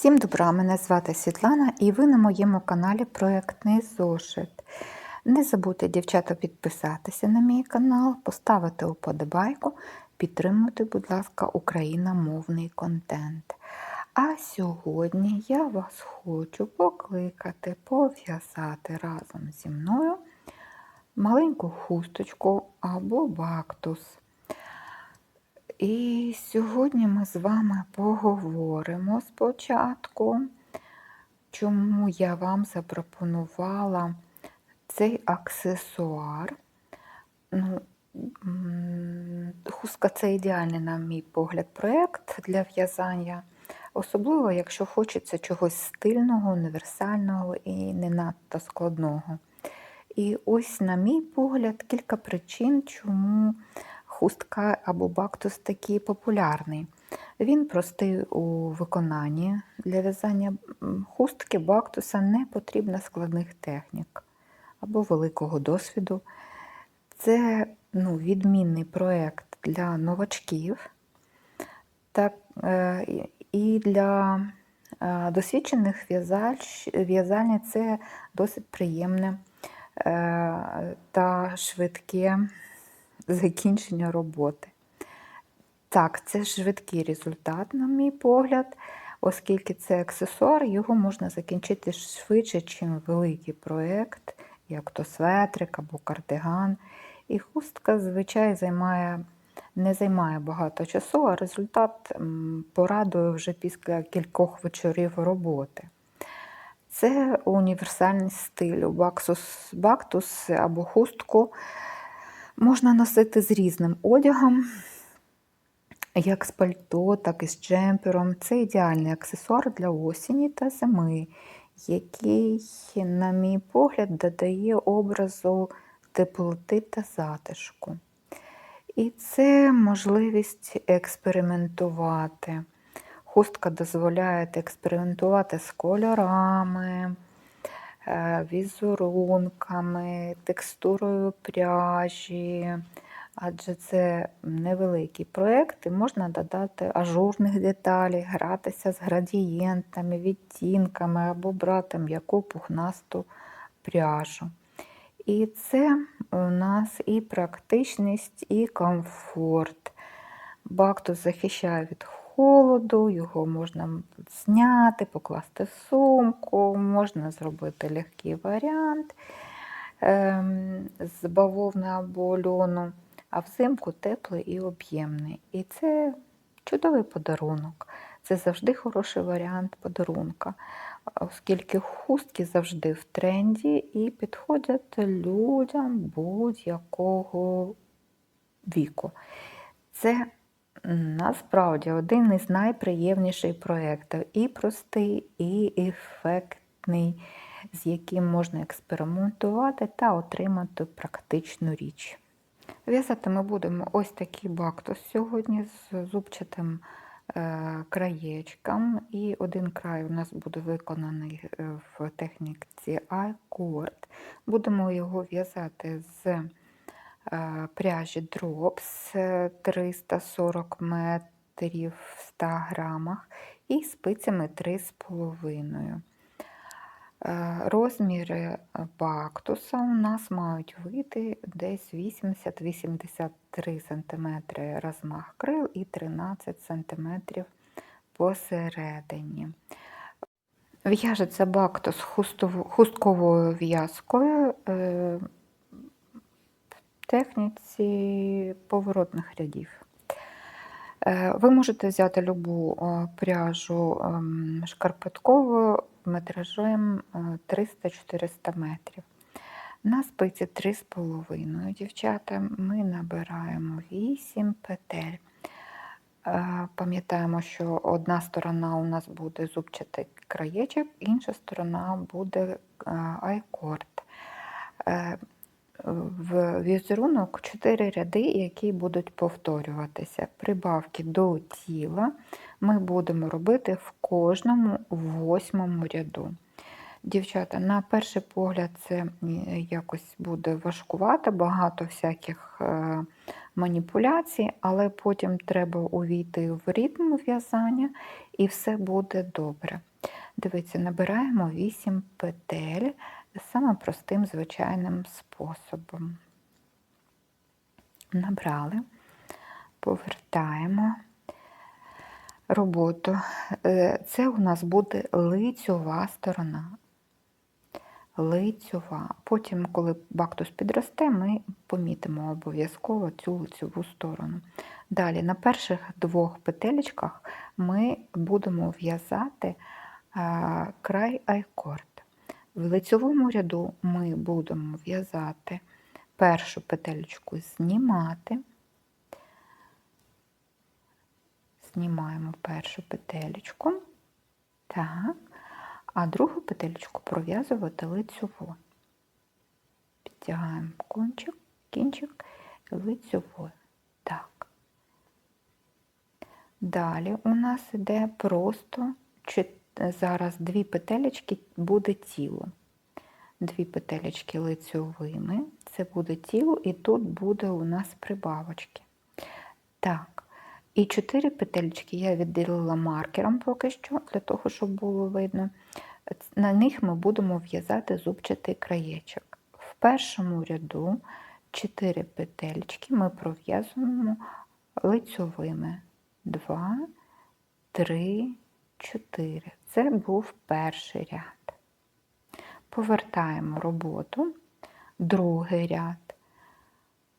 Всім добра, мене звати Світлана і ви на моєму каналі Проєктний зошит. Не забудьте, дівчата, підписатися на мій канал, поставити уподобайку, підтримуйте, будь ласка, україномовний контент. А сьогодні я вас хочу покликати, пов'язати разом зі мною маленьку хусточку або бактус. І сьогодні ми з вами поговоримо спочатку, чому я вам запропонувала цей аксесуар. Ну, Хустка це ідеальний, на мій погляд, проєкт для в'язання, особливо, якщо хочеться чогось стильного, універсального і не надто складного. І ось, на мій погляд, кілька причин, чому хустка або бактус такий популярний. Він простий у виконанні. Для в'язання хустки бактуса не потрібно складних технік або великого досвіду. Це ну, відмінний проєкт для новачків так, е, і для е, досвідчених в'язальниць це досить приємне е, та швидке закінчення роботи. Так, це швидкий результат, на мій погляд, оскільки це аксесуар, його можна закінчити швидше, ніж великий проєкт, як то светрик або кардиган. І хустка, звичайно, займає, не займає багато часу, а результат порадує вже після кількох вечорів роботи. Це універсальний стиль. Бактус, або хустку можна носити з різним одягом, як з пальто, так і з джемпером. Це ідеальний аксесуар для осені та зими, який, на мій погляд, додає образу теплоти та затишку. І це можливість експериментувати. Хустка дозволяє експериментувати з кольорами. Е, візерунками, текстурою пряжі, адже це невеликий проєкт можна додати ажурних деталей, гратися з градієнтами, відтінками або брати м'яку пухнасту пряжу. І це у нас і практичність, і комфорт. Бактус захищає від холоду, його можна зняти, покласти в сумку, можна зробити легкий варіант ем, з бавовни або льону, а взимку теплий і об'ємний. І це чудовий подарунок. Це завжди хороший варіант подарунка, оскільки хустки завжди в тренді і підходять людям будь-якого віку. Це Насправді один із найприємніших проєктів і простий, і ефектний, з яким можна експериментувати та отримати практичну річ. В'язати ми будемо ось такий бактус сьогодні з зубчатим е, краєчком, і один край у нас буде виконаний е, в техніці I-cord. Будемо його в'язати з пряжі Drops 340 е, метрів в 100 грамах і спицями 3,5. Е, розміри бактуса у нас мають вийти десь 80-83 см розмах крил і 13 см посередині. В'яжеться бактус хустковою в'язкою техніці поворотних рядів. Е, ви можете взяти любу е, пряжу ем, шкарпеткову метражем 300-400 е, метрів. На спиці 3,5 дівчата, ми набираємо 8 петель. Пам'ятаємо, що одна сторона у нас буде зубчатий краєчок, інша сторона буде айкорд в візерунок 4 ряди, які будуть повторюватися. Прибавки до тіла ми будемо робити в кожному восьмому ряду. Дівчата, на перший погляд, це якось буде важкувато, багато всяких е, маніпуляцій, але потім треба увійти в ритм в'язання і все буде добре. Дивіться, набираємо 8 петель самим простим звичайним способом. Набрали, повертаємо роботу. Е, Це у нас буде лицьова сторона. Лицьова. Потім, коли бактус підросте, ми помітимо обов'язково цю лицьову сторону. Далі, на перших двох петелечках ми будемо в'язати край айкорд. В лицьовому ряду ми будемо в'язати першу петелечку знімати, знімаємо першу петелечку, так, а другу петелечку пров'язувати лицьову. Підтягаємо кончик, кінчик лицьовою. Так. Далі у нас йде просто зараз дві петелечки буде тіло. Дві петелечки лицьовими, це буде тіло, і тут буде у нас прибавочки. Так, і чотири петелечки я відділила маркером поки що, для того, щоб було видно. На них ми будемо в'язати зубчатий краєчок. В першому ряду 4 петельки ми пров'язуємо лицьовими. 2, 3, 4. Це був перший ряд. Повертаємо роботу, другий ряд.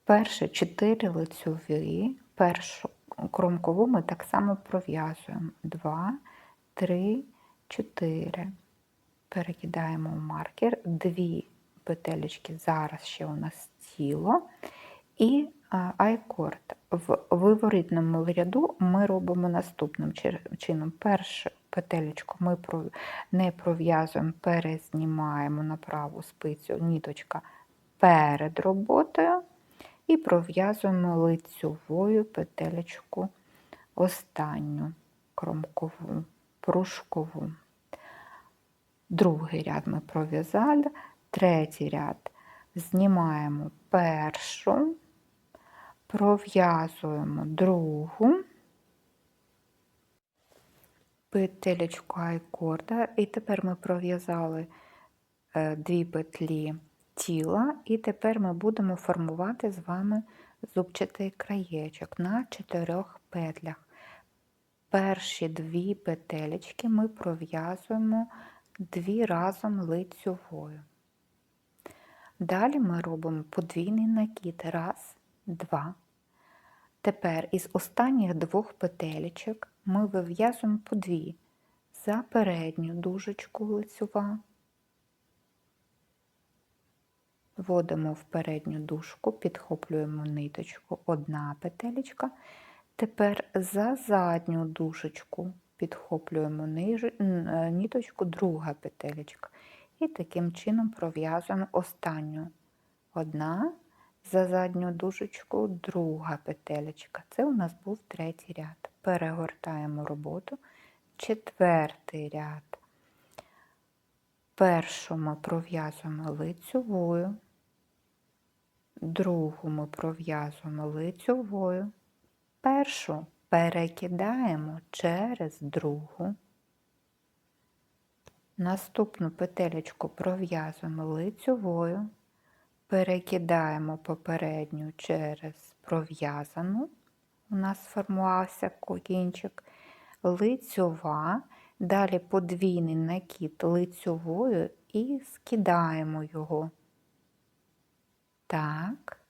Перші 4 лицьові, першу кромкову ми так само пров'язуємо 2, 3, 4. Перекидаємо в маркер, дві петелечки, зараз ще у нас тіло. І айкорд. В виворітному ряду ми робимо наступним чином. Першу петелечку ми не пров'язуємо, перезнімаємо на праву спицю ніточка перед роботою і пров'язуємо лицьовою петелечку останню кромкову, пружкову. Другий ряд ми пров'язали, третій ряд знімаємо першу пров'язуємо другу петелечку айкорда, і тепер ми пров'язали е, дві петлі тіла, і тепер ми будемо формувати з вами зубчатий краєчок на чотирьох петлях. Перші дві петелечки ми пров'язуємо дві разом лицьовою. Далі ми робимо подвійний накид. Раз, два. Тепер із останніх двох петелечок ми вив'язуємо по дві за передню дужечку лицьова, вводимо в передню дужку, підхоплюємо ниточку, одна петелечка. Тепер за задню дужечку підхоплюємо ниточку, друга петелечка. І таким чином пров'язуємо останню одна за задню дужечку друга петелечка. Це у нас був третій ряд. Перегортаємо роботу, четвертий ряд. Першу ми пров'язуємо лицьовою, другу ми пров'язуємо лицьовою, першу перекидаємо через другу. Наступну петелечку пров'язуємо лицьовою, перекидаємо попередню через пров'язану, у нас сформувався кінчик, лицьова, далі подвійний накид лицьовою і скидаємо його. Так.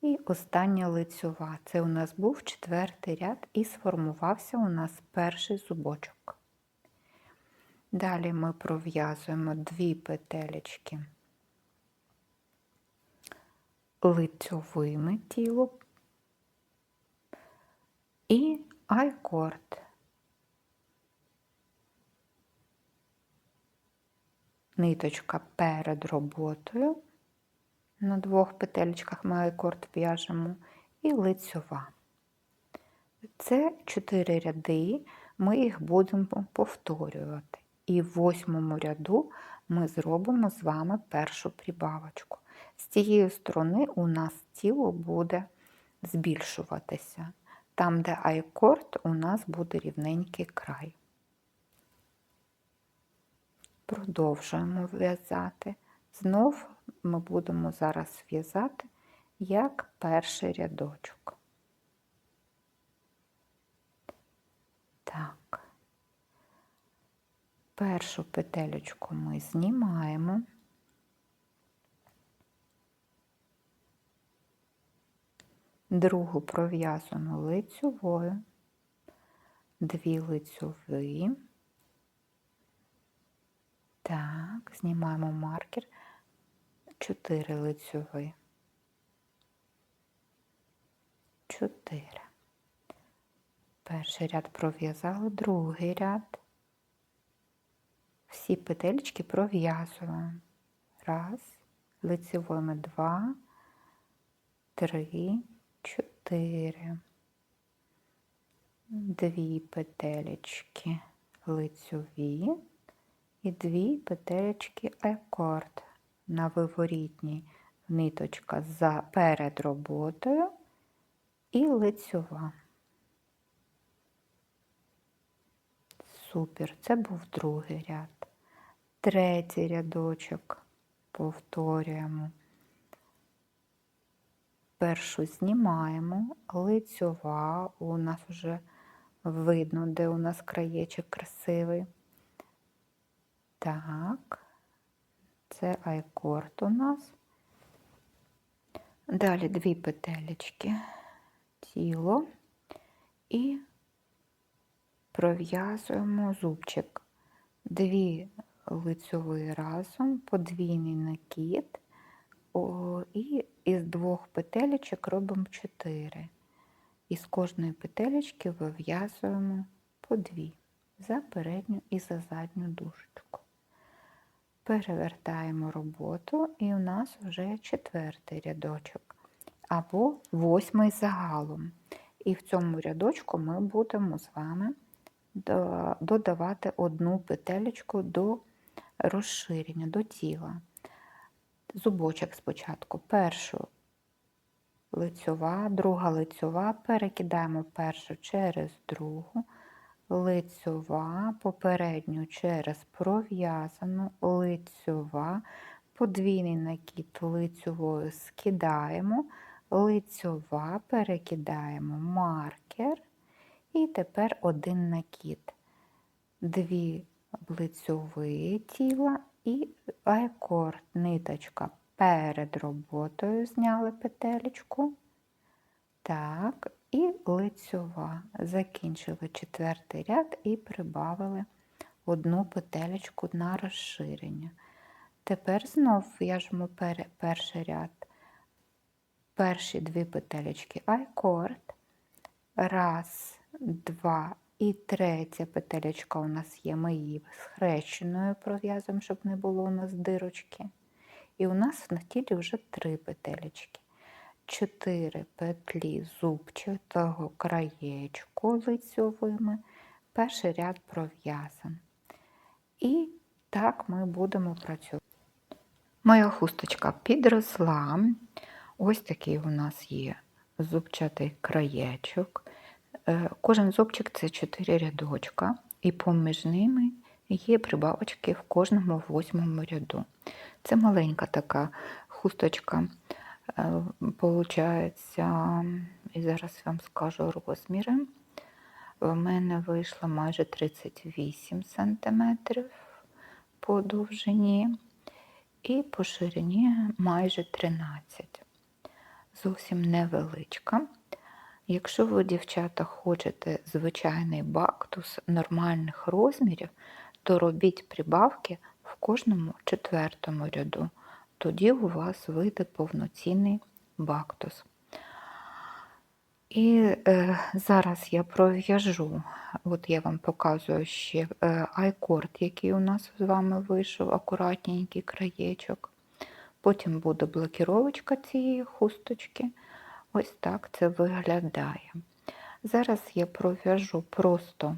І остання лицьова. Це у нас був четвертий ряд і сформувався у нас перший зубочок. Далі ми пров'язуємо дві петелечки лицьовими тіло і айкорд. Ниточка перед роботою. На двох петелечках ми айкорд в'яжемо і лицьова. Це чотири ряди, ми їх будемо повторювати. І в восьмому ряду ми зробимо з вами першу прибавочку. З цієї сторони у нас тіло буде збільшуватися. Там, де айкорд, у нас буде рівненький край. Продовжуємо в'язати. Знов ми будемо зараз в'язати як перший рядочок. Так. Першу петелечку ми знімаємо. Другу пров'язану лицьовою, дві лицьові. Так, знімаємо маркер, чотири лицьові. Чотири. Перший ряд пров'язали, другий ряд. Всі петельки пров'язуємо. Раз, лицевими два, три, чотири. Дві петелечки лицьові і дві петелечки акорд на виворітній ниточка за перед роботою і лицьова. Супер, це був другий ряд. Третій рядочок повторюємо. Першу знімаємо, лицьова, у нас вже видно, де у нас краєчок красивий. Так, це айкорд у нас. Далі дві петелечки, тіло і пров'язуємо зубчик. Дві лицьові разом, подвійний накид, і із двох петелечок робимо 4. І з кожної петелечки вив'язуємо по дві за передню і за задню дужечку. Перевертаємо роботу, і у нас вже четвертий рядочок або восьмий загалом. І в цьому рядочку ми будемо з вами додавати одну петелечку до розширення, до тіла. Зубочок спочатку. Першу лицьова, друга лицьова, перекидаємо першу через другу, лицьова, попередню через пров'язану, лицьова, подвійний накид лицьовою скидаємо, лицьова, перекидаємо маркер. І тепер один накид, дві лицьові тіла і айкорд, ниточка перед роботою зняли петелечку. Так, і лицьова. Закінчили четвертий ряд і прибавили одну петелечку на розширення. Тепер знов в'яжемо перший ряд, перші дві петелечки айкорд. Раз, два і третя петелечка у нас є, ми її схрещеною пров'язуємо, щоб не було у нас дирочки. І у нас на тілі вже три петелечки. Чотири петлі зубчатого краєчку лицьовими, перший ряд пров'язан. І так ми будемо працювати. Моя хусточка підросла. Ось такий у нас є зубчатий краєчок. Е, кожен зубчик це 4 рядочка, і поміж ними є прибавочки в кожному восьмому ряду. Це маленька така хусточка. Е, получається, і зараз вам скажу розміри. У мене вийшло майже 38 см по довжині і по ширині майже 13 Зовсім невеличка. Якщо ви, дівчата, хочете звичайний бактус нормальних розмірів, то робіть прибавки в кожному четвертому ряду. Тоді у вас вийде повноцінний бактус. І е, зараз я пров'яжу, от я вам показую ще е, айкорд, який у нас з вами вийшов, акуратненький краєчок. Потім буде блокіровочка цієї хусточки. Ось так це виглядає. Зараз я пров'яжу просто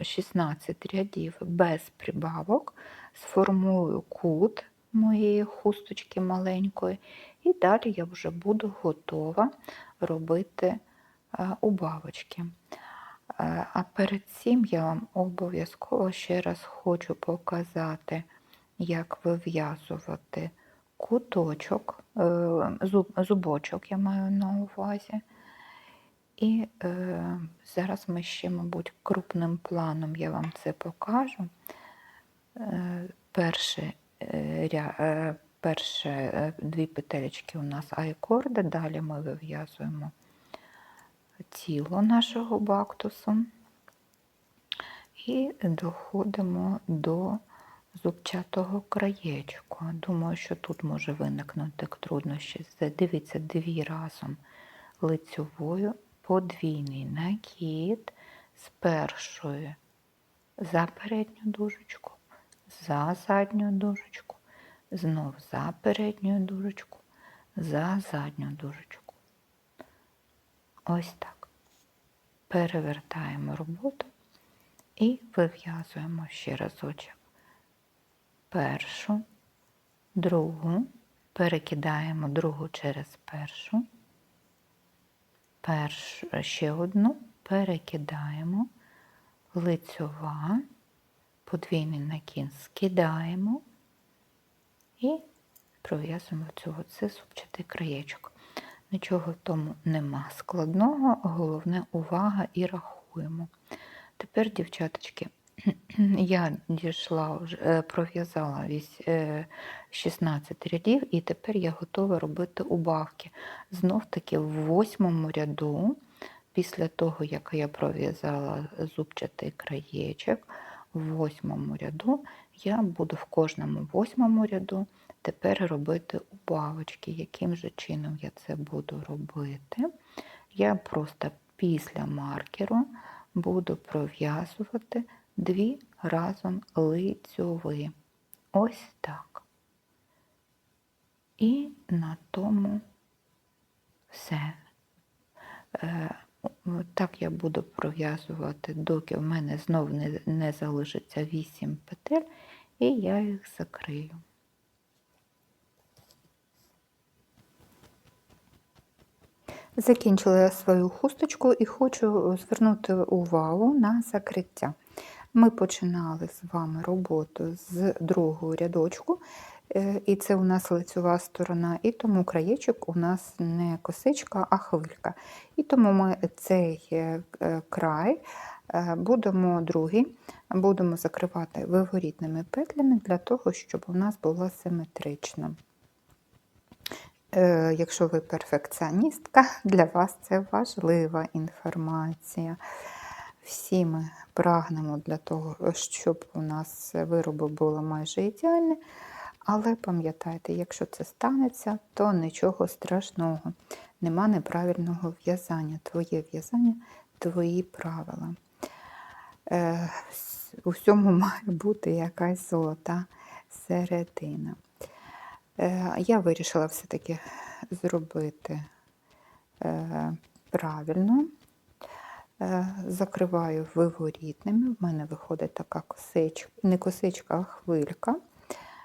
16 рядів без прибавок, сформую кут моєї хусточки маленької, і далі я вже буду готова робити убавочки. А перед цим я вам обов'язково ще раз хочу показати, як вив'язувати куточок, е, зуб, зубочок я маю на увазі. І е, зараз ми ще, мабуть, крупним планом я вам це покажу. Е, перше, е, е, перше е, дві петелечки у нас айкорди, далі ми вив'язуємо тіло нашого бактусу і доходимо до зубчатого краєчку. Думаю, що тут може виникнути труднощі. Дивіться, дві разом лицьовою, подвійний накид з першої за передню дужечку, за задню дужечку, знов за передню дужечку, за задню дужечку. Ось так. Перевертаємо роботу і вив'язуємо ще разочок. Першу, другу, перекидаємо другу через першу, першу ще одну. Перекидаємо, лицьова, подвійний накін скидаємо. І пров'язуємо цього це зубчатий краєчок. Нічого в тому нема складного, головне увага і рахуємо. Тепер, дівчаточки, я дійшла вже, е, пров'язала вісь- е, 16 рядів, і тепер я готова робити убавки. Знов таки в восьмому ряду, після того, як я пров'язала зубчатий краєчок, в восьмому ряду я буду в кожному восьмому ряду тепер робити убавочки. Яким же чином я це буду робити? Я просто після маркеру буду пров'язувати дві разом лицьові. Ось так. І на тому все. Е, Так я буду пров'язувати, доки в мене знов не, не залишиться 8 петель, і я їх закрию. Закінчила я свою хусточку і хочу звернути увагу на закриття. Ми починали з вами роботу з другого рядочку, е, і це у нас лицьова сторона, і тому краєчок у нас не косичка, а хвилька. І тому ми цей е, е, край будемо другий, будемо закривати виворітними петлями для того, щоб у нас було симетрично. Е, Якщо ви перфекціоністка, для вас це важлива інформація. Всі ми прагнемо для того, щоб у нас вироби були майже ідеальні, але пам'ятайте, якщо це станеться, то нічого страшного. Нема неправильного в'язання. Твоє в'язання, твої правила. Е, У всьому має бути якась золота середина. Е, Я вирішила все-таки зробити е, правильно. Е, Закриваю виворітними. В мене виходить така косичка, не косичка, а хвилька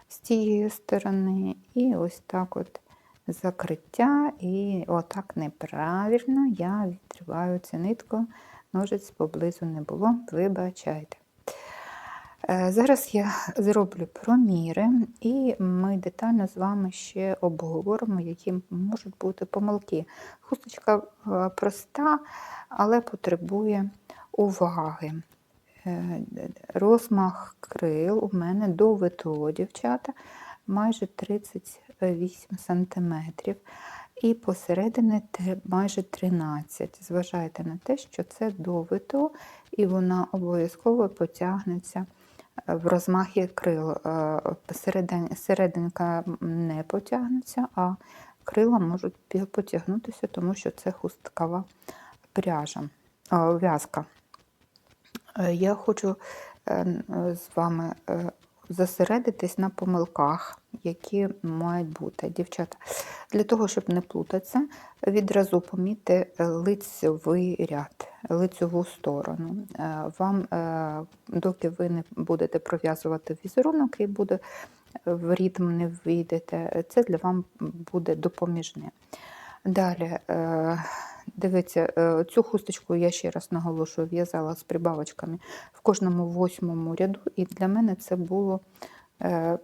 з тієї сторони. І ось так от закриття. І отак неправильно я відриваю цю нитку. Ножиць поблизу не було, вибачайте. Е, Зараз я зроблю проміри, і ми детально з вами ще обговоримо, які можуть бути помилки. Хусточка е, проста, але потребує уваги. Е, Розмах крил у мене до ВТО, дівчата, майже 38 см. І посередині те- майже 13. Зважайте на те, що це до ВТО, і вона обов'язково потягнеться в розмахі крил. Е, Серединка не потягнеться, а крила можуть потягнутися, тому що це хусткова пряжа, а, в'язка. Е, Я хочу е, е, з вами е, зосередитись на помилках, які мають бути. Дівчата, для того, щоб не плутатися, відразу помітьте лицьовий ряд, лицьову сторону. Е, Вам, е, доки ви не будете пров'язувати візерунок і буде в ритм не вийдете, це для вам буде допоміжне. Далі, е, дивіться, е, цю хусточку я ще раз наголошую, в'язала з прибавочками в кожному восьмому ряду, і для мене це було е,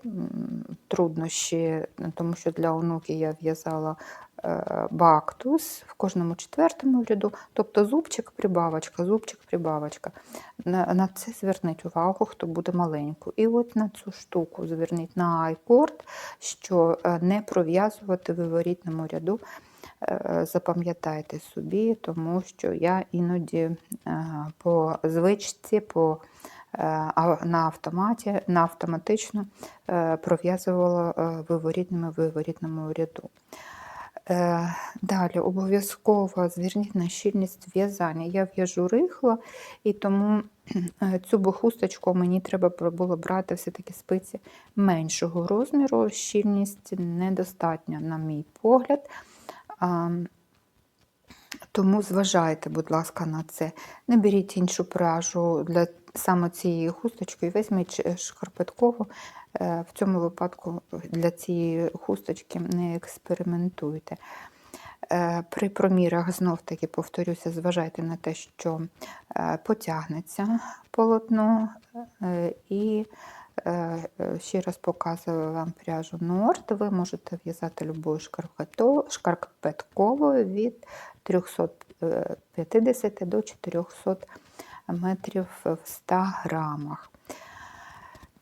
труднощі, тому що для онуки я в'язала е, бактус в кожному четвертому ряду, тобто зубчик, прибавочка, зубчик, прибавочка. На, на це зверніть увагу, хто буде маленьку. І от на цю штуку зверніть на айкорд, що е, не пров'язувати в виворітному ряду. Е, Запам'ятайте собі, тому що я іноді е, по звичці, по е, на автоматі, на автоматично пров'язувала виворітними виворітному ряду. Далі обов'язково зверніть на щільність в'язання. Я в'яжу рихло, і тому цю бо хусточку мені треба було брати все-таки спиці меншого розміру. Щільність недостатня, на мій погляд. Тому зважайте, будь ласка, на це. Не беріть іншу пряжу для саме цієї хусточки, візьміть ш- шкарпеткову. Е, В цьому випадку для цієї хусточки не експериментуйте. Е, При промірах знов таки повторюся, зважайте на те, що е, потягнеться полотно е, і е, е, ще раз показую вам пряжу Норд. Ви можете в'язати любою шкарпетковою від 350 до 400 метрів в 100 грамах.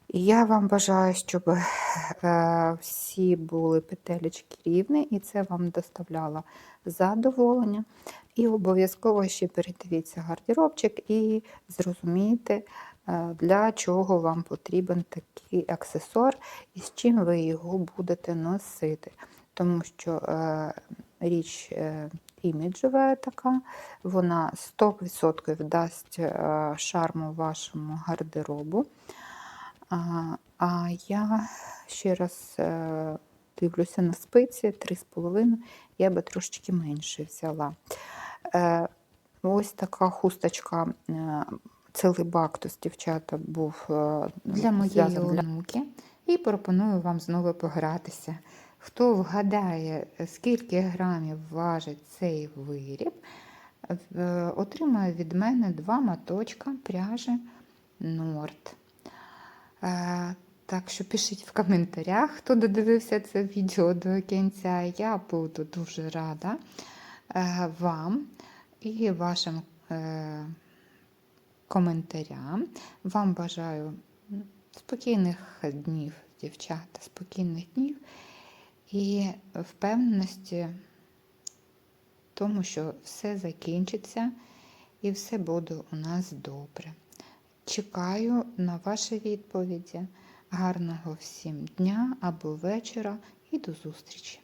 І я вам бажаю, щоб е, всі були петелечки рівні, і це вам доставляло задоволення. І обов'язково ще передивіться гардеробчик і зрозумійте, е, для чого вам потрібен такий аксесуар і з чим ви його будете носити. Тому що е, річ е, іміджева така, вона 100% дасть е, шарму вашому гардеробу. А, я ще раз е, дивлюся на спиці 3,5, я би трошечки менше взяла. Е, ось така хусточка, е, цілий бактус, дівчата, був е, для моєї онуки і пропоную вам знову погратися. Хто вгадає, скільки грамів важить цей виріб, в- отримає від мене два моточка пряжі Норд. Е, Так що пишіть в коментарях, хто додивився це відео до кінця. Я буду дуже рада е, вам і вашим коментарям. Вам бажаю спокійних днів, дівчата, спокійних днів і впевненості в тому, що все закінчиться і все буде у нас добре. Чекаю на ваші відповіді. Гарного всім дня або вечора і до зустрічі!